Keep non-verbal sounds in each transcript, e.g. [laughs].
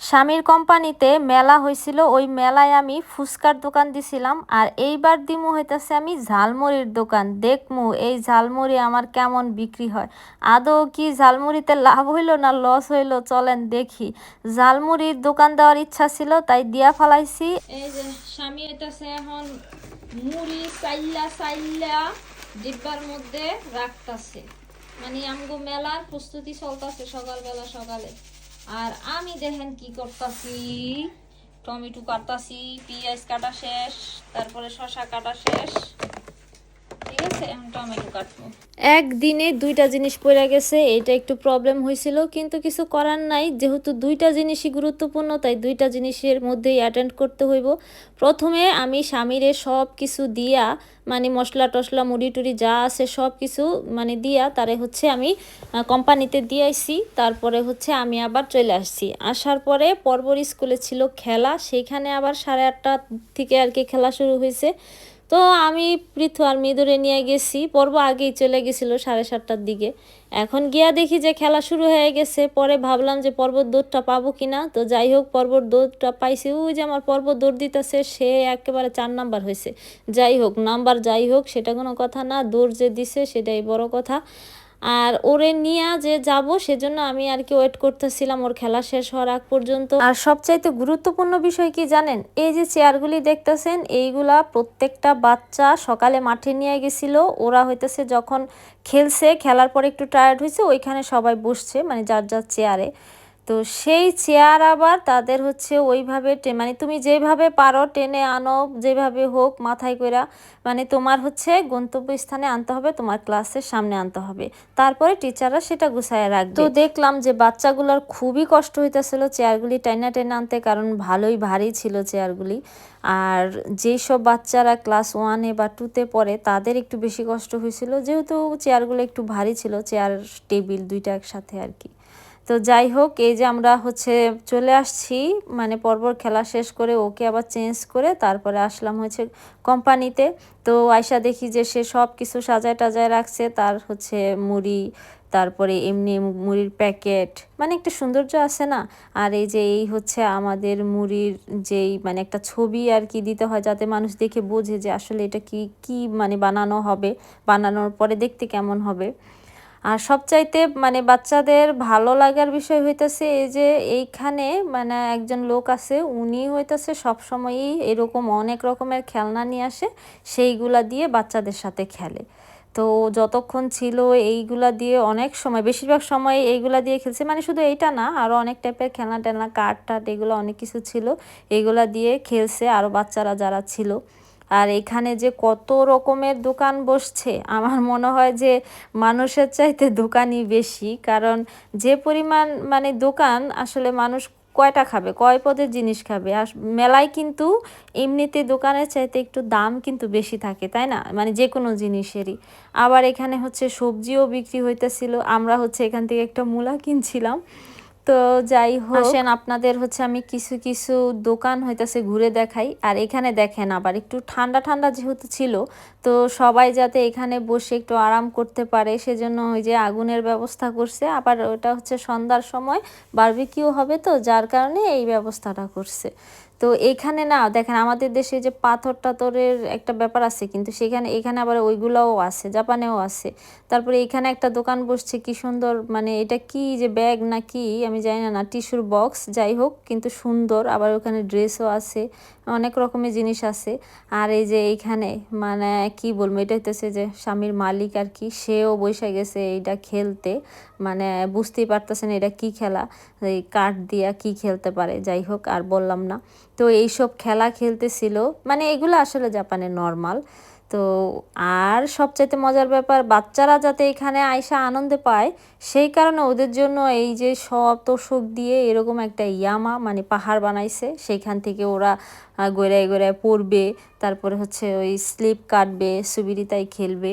স্বামীর কোম্পানিতে মেলা হয়েছিল ওই মেলায় আমি ফুচকার দোকান দিছিলাম আর এইবার দিমু হইতাছে আমি ঝালমুড়ির দোকান। দেখমু, এই ঝালমুড়ি আমার কেমন বিক্রি হয়। আদৌ কি ঝালমুড়িতে লাভ হইল না লস হইল? চলেন দেখি। ঝালমুড়ির দোকান দেওয়ার ইচ্ছা ছিল, তাই দিয়া ফালাইছি। এই যে, স্বামী হইতাছে এখন মুড়ি চাইল্লা চাইল্লা ডিব্বার মধ্যে রাখতাছে। মানে আমগো মেলার প্রস্তুতি চলতেছে সকালবেলা সকালে। আর আমি দেখেন কি করতেছি। টমেটো কাটতাছি পেঁয়াজ কাটা শেষ তারপরে শসা কাটা শেষ। একদিনে দুইটা জিনিস পড়ে গেছে, এটা একটু প্রবলেম হয়েছিল, কিন্তু কিছু করার নাই, যেহেতু দুইটা জিনিসই গুরুত্বপূর্ণ, তাই দুইটা জিনিসের মধ্যেই অ্যাটেন্ড করতে হইব। প্রথমে আমি স্বামীরে সব কিছু দিয়া মানে মশলা টশলা মুড়ি টুড়ি যা আছে সব কিছু মানে দিয়া, তারে হচ্ছে আমি কোম্পানিতে দিয়েছি তারপরে হচ্ছে আমি আবার চলে আসছি। আসার পরে পরবর স্কুলে ছিল খেলা, সেইখানে আবার সাড়ে আটটা থেকে আর কি খেলা শুরু হয়েছে। তো আমি পৃথু আর মৃদুরে নিয়ে গেছি। পর্ব আগেই চলে গেছিল সাড়ে সাতটার দিকে। এখন গিয়া দেখি যে খেলা শুরু হয়ে গেছে। পরে ভাবলাম যে পর্বত দৌড়টা পাবো কিনা। তো যাই হোক পর্বত দৌড়টা পাইছি। ওই যে আমার পর্ব দৌড় দিতেছে, সে একেবারে চার নাম্বার হয়েছে। যাই হোক, নাম্বার যাই হোক, সেটা কোনো কথা না। দৌড় যে দিছে, সেটাই বড় কথা। আর ওরে নিয়ে যে যাব সেজন্য আমি আর কি ওয়েট করতেছিলাম, ওর খেলা শেষ হওয়ার আগ পর্যন্ত। আর সবচাইতে গুরুত্বপূর্ণ বিষয় কি জানেন? এই যে চেয়ারগুলি দেখতেছেন, এইগুলা প্রত্যেকটা বাচ্চা সকালে মাঠে নিয়ে গেছিল, ওরা হইতেছে যখন খেলছে, খেলার পর একটু টায়ার্ড হয়েছে ওইখানে সবাই বসছে মানে যার যার চেয়ারে তো সেই চেয়ার আবার তাদের হচ্ছে ওইভাবে মানে তুমি যেভাবে পারো টেনে আনো, যেভাবে হোক মাথায় কইরা মানে তোমার হচ্ছে গন্তব্যস্থানে আনতে হবে, তোমার ক্লাসের সামনে আনতে হবে। তারপরে টিচাররা সেটা গুছায় রাখবে। তো দেখলাম যে বাচ্চাগুলোর খুবই কষ্ট হইতেছিল চেয়ারগুলি টাইনা টেনে আনতে, কারণ ভালোই ভারী ছিল চেয়ারগুলি আর যেই সব বাচ্চারা ক্লাস ওয়ানে বা টুতে পড়ে, তাদের একটু বেশি কষ্ট হয়েছিল যেহেতু চেয়ারগুলো একটু ভারী ছিল চেয়ার টেবিল দুইটা একসাথে আর কি। তো যাই হোক, এই যে আমরা হচ্ছে চলে আসছি মানে পরপর খেলা শেষ করে ওকে আবার চেঞ্জ করে তারপরে আসলাম হচ্ছে কোম্পানিতে। তো আয়সা দেখি যে সে সব কিছু সাজায় টাজায় রাখছে, তার হচ্ছে মুড়ি, তারপরে এমনি মুড়ির প্যাকেট মানে একটা সৌন্দর্য আছে না? আর এই যে এই হচ্ছে আমাদের মুড়ির যেই মানে একটা ছবি আর কি দিতে হয় যাতে মানুষ দেখে বোঝে যে আসলে এটা কি কি মানে বানানো হবে, বানানোর পরে দেখতে কেমন হবে। আর সবচাইতে মানে বাচ্চাদের ভালো লাগার বিষয় হইতেছে এই যে এইখানে মানে একজন লোক আছে, উনি হইতেছে সবসময়ই এরকম অনেক রকমের খেলনা নিয়ে আসে, সেইগুলা দিয়ে বাচ্চাদের সাথে খেলে। তো যতক্ষণ ছিল এইগুলা দিয়ে অনেক সময়, বেশিরভাগ সময় এইগুলা দিয়ে খেলছে মানে শুধু এইটা না আরও অনেক টাইপের খেলনা টেলনা কাঠ টাট এগুলো অনেক কিছু ছিল এইগুলা দিয়ে খেলছে আরও বাচ্চারা যারা ছিল। আর এখানে যে কত রকমের দোকান বসছে, আমার মনে হয় যে মানুষের চাইতে দোকানই বেশি। কারণ যে পরিমাণ মানে দোকান, আসলে মানুষ কয়টা খাবে, কয় পদের জিনিস খাবে? আর মেলায় কিন্তু এমনিতে দোকানের চাইতে একটু দাম কিন্তু বেশি থাকে, তাই না? মানে যে কোনো জিনিসেরই। আবার এখানে হচ্ছে সবজিও বিক্রি হইতেছিল, আমরা হচ্ছে এখান থেকে একটা মূলা কিনছিলাম। তো যাই হোক। আসেন, আপনাদের হচ্ছে আমি কিছু কিছু দোকান হইতেছে ঘুরে দেখাই। আর এখানে দেখেন আবার একটু ঠান্ডা ঠান্ডা যেহেতু ছিল, তো সবাই যাতে এখানে বসে একটু আরাম করতে পারে, সেজন্য ওই যে আগুনের ব্যবস্থা করছে। আবার ওটা হচ্ছে সন্ধ্যার সময় বারবিকিউ হবে তো, যার কারণে এই ব্যবস্থাটা করছে। তো এখানে না, দেখেন আমাদের দেশে যে পাথর টাথরের একটা ব্যাপার আছে, কিন্তু সেখানে, এখানে আবার ওইগুলোও আছে, জাপানেও আছে। তারপরে এখানে একটা দোকান বসছে, কি সুন্দর মানে এটা কি যে ব্যাগ না কি, আমি জানি না না, টিস্যুর বক্স, যাই হোক, কিন্তু সুন্দর, আবার ওখানে ড্রেসও আছে, অনেক রকমের জিনিস আছে। আর এই যে এইখানে মানে কি বলব, এটা হইতেছে যে স্বামীর মালিক আর কি, সেও বসে গেছে এইটা খেলতে মানে বুঝতেই পারতেছেন এটা কি খেলা, এই কাঠ দিয়া কি খেলতে পারে, যাই হোক, আর বললাম না। তো এইসব খেলা খেলতেছিল। মানে এগুলো আসলে জাপানে নর্মাল তো আর সবচাইতে মজার ব্যাপার, বাচ্চারা যাতে এখানে আয়সা আনন্দে পায়, সেই কারণে ওদের জন্য এই যে সব তোষক দিয়ে এরকম একটা ইয়ামা মানে পাহাড় বানাইছে, সেইখান থেকে ওরা গোড়ায় গোড়ায় পড়বে, তারপরে হচ্ছে ওই স্লিপ কাটবে, সুবিরিতায় খেলবে।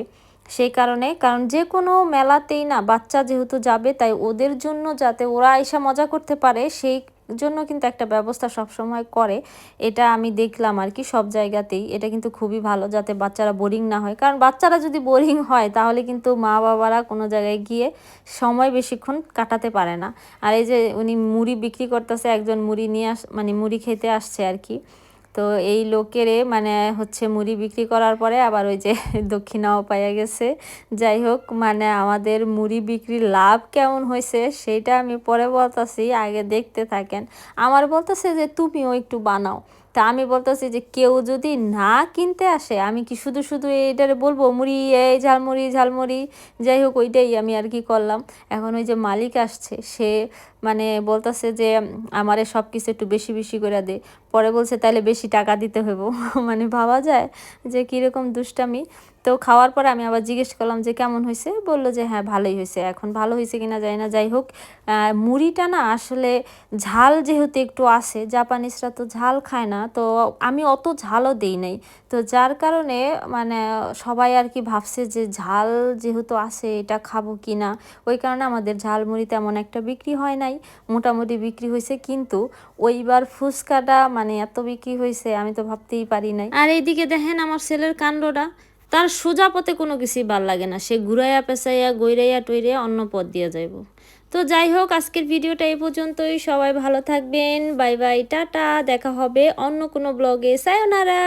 সেই কারণে, কারণ যে কোনো মেলাতেই না, বাচ্চা যেহেতু যাবে, তাই ওদের জন্য যাতে ওরা এসে মজা করতে পারে, সেই জন্য কিন্তু একটা ব্যবস্থা সবসময় করে। এটা আমি দেখলাম আর কি সব জায়গাতেই। এটা কিন্তু খুবই ভালো যাতে বাচ্চারা বোরিং না হয়। কারণ বাচ্চারা যদি বোরিং হয়, তাহলে কিন্তু মা বাবারা কোনো জায়গায় গিয়ে সময় বেশিক্ষণ কাটাতে পারে না। আর এই যে উনি মুড়ি বিক্রি করতেছে, একজন মুড়ি নিয়ে আস মানে মুড়ি খেতে আসছে আর কি। তো এই লোকেরে মানে হচ্ছে মুড়ি বিক্রি করার পরে আবার ওই যে [laughs] দক্ষিণাও পাইয়া গেছে। যাই হোক মানে আমাদের মুড়ি বিক্রির লাভ কেমন হয়েছে সেইটা আমি পরে বলতেছি, আগে দেখতে থাকেন। আমার বলতেছে যে, তুমিও একটু বানাও। তা আমি বলতেছি যে কেউ যদি না কিনতে আসে, আমি কি শুধু শুধু এইটারে বলব, মুড়ি, এই ঝালমুড়ি ঝালমুড়ি, যাই হোক, ওইটাই আমি আর কি করলাম। এখন ওই যে মালিক আসছে, সে মানে বলতেছে যে, আমারে সব কিছু একটু বেশি বেশি করে দে। পরে বলছে তাহলে বেশি টাকা দিতে হইব। [laughs] মানে ভাবা যায় যে কীরকম দুষ্টামি। তো খাওয়ার পরে আমি আবার জিজ্ঞেস করলাম যে, কেমন হয়েছে? বলল যে হ্যাঁ ভালোই হয়েছে। এখন ভালো হয়েছে কিনা যায় না। যাই হোক মুড়িটা না আসলে ঝাল যেহেতু একটু আসে জাপানিজরা তো ঝাল খায় না। তো আমি অত ঝালও দিই নাই। তো যার কারণে মানে সবাই আর কি ভাবছে যে, ঝাল যেহেতু আসে এটা খাব কি না ওই কারণে আমাদের ঝালমুড়ি তেমন একটা বিক্রি হয় নাই। মোটামুটি বিক্রি হয়েছে, কিন্তু ওইবার ফুচকাটা মানে এত বিক্রি হয়েছে, আমি তো ভাবতেই পারি নাই। আর এইদিকে দেখেন আমার ছেলের কাণ্ডটা। তার সোজা পথে কোনো কিছুই ভালো লাগে না। সে ঘুরাইয়া, পেঁচাইয়া, গইরাইয়া টইরে অন্য পথ দিয়ে যাইব। তো যাই হোক, আজকের ভিডিওটা এই পর্যন্তই। সবাই ভালো থাকবেন। Bye bye, ta-ta. দেখা হবে অন্য কোনো ব্লগে সায়োনারা!